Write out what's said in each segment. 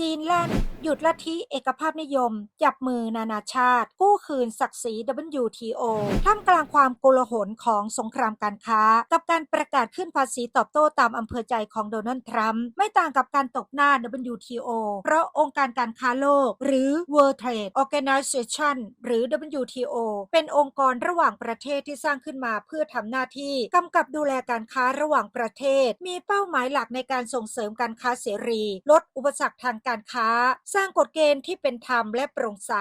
จีนลั่น หยุดลัทธิเอกภาพนิยม จับมือนานาชาติ กู้คืนศักดิ์ศรี WTO ท่ามกลางความโกลาหลของสงครามการค้า กับการประกาศขึ้นภาษีตอบโต้ตามอำเภอใจของโดนัลด์ทรัมป์ไม่ต่างกับการตกหน้า WTO เพราะองค์การการค้าโลก หรือ World Trade Organization หรือ WTO เป็นองค์กรระหว่างประเทศที่สร้างขึ้นมาเพื่อทำหน้าที่กำกับดูแลการค้าระหว่างประเทศ มีเป้าหมายหลักในการส่งเสริมการค้าเสรี ลดอุปสรรคทางการค้า สร้างกฎเกณฑ์ที่เป็นธรรมและโปร่งใส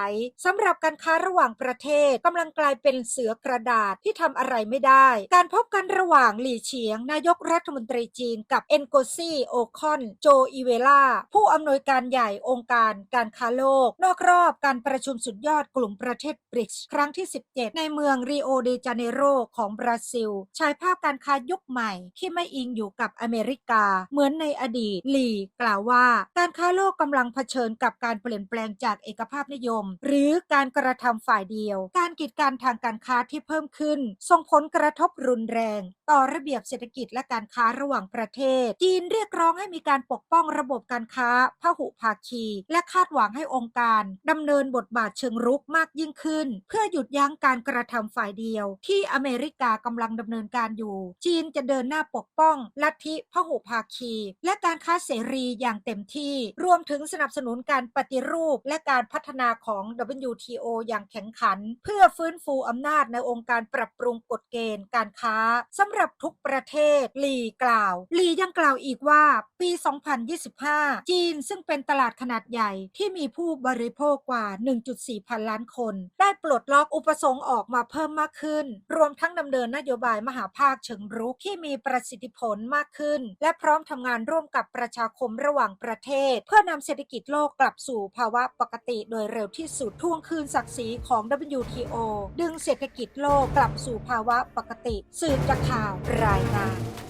สำหรับการค้าระหว่างประเทศกำลังกลายเป็นเสือกระดาษที่ทำอะไรไม่ได้ การพบกันระหว่างหลี่เฉียง นายกรัฐมนตรีจีนกับเอนโกซีโอคอน โจอีเวล่า ผู้อำนวยการใหญ่องค์การการค้าโลก นอกรอบการประชุมสุดยอดกลุ่มประเทศบริกส์ครั้งที่ 17 ในเมืองริโอเดจาเนโรของบราซิลฉายภาพการค้ายุคใหม่ที่ไม่อิงอยู่กับอเมริกา เหมือนในอดีตหลี่กล่าวว่า การค้าโลกกำลังเผชิญกับการเปลี่ยนแปลงจากเอกภาพนิยม หรือการกระทำฝ่ายเดียว การกีดกันทางการค้าที่เพิ่มขึ้น ส่งผลกระทบรุนแรง ต่อระเบียบเศรษฐกิจและการค้าระหว่างประเทศ จีนเรียกร้องให้มีการปกป้องระบบการค้าพหุภาคี และคาดหวังให้องค์การดำเนินบทบาทเชิงรุกมากยิ่งขึ้น เพื่อหยุดยั้งการกระทำฝ่ายเดียว ที่อเมริกากำลังดำเนินการอยู่ จีนจะเดินหน้าปกป้องลัทธิพหุภาคี และการค้าเสรีอย่างเต็มที่รวมถึงสนับสนุนการปฏิรูปและการพัฒนาของ WTO อย่างแข็งขัน เพื่อฟื้นฟูอำนาจในองค์การปรับปรุงกฎเกณฑ์การค้าสำหรับทุกประเทศลีกล่าวลียังกล่าวอีกว่าปี 2025 จีนซึ่งเป็นตลาดขนาดใหญ่ที่มีผู้บริโภคกว่า 1.4 พันล้านคน ได้ปลดล็อกอุปสงค์ออกมาเพิ่มมากขึ้น รวมทั้งดำเนินนโยบายมหาภาคเชิงรุกที่มีประสิทธิผลมากขึ้น และพร้อมทำงานร่วมกับประชาคมระหว่างประเทศ เพื่อนำเศรษฐกิจโลกกลับสู่ภาวะปกติโดยเร็วที่สุดทวงคืนศักดิ์ศรีของ WTO ดึงเศรษฐกิจโลกกลับสู่ภาวะปกติ สื่อจากข่าวรายงาน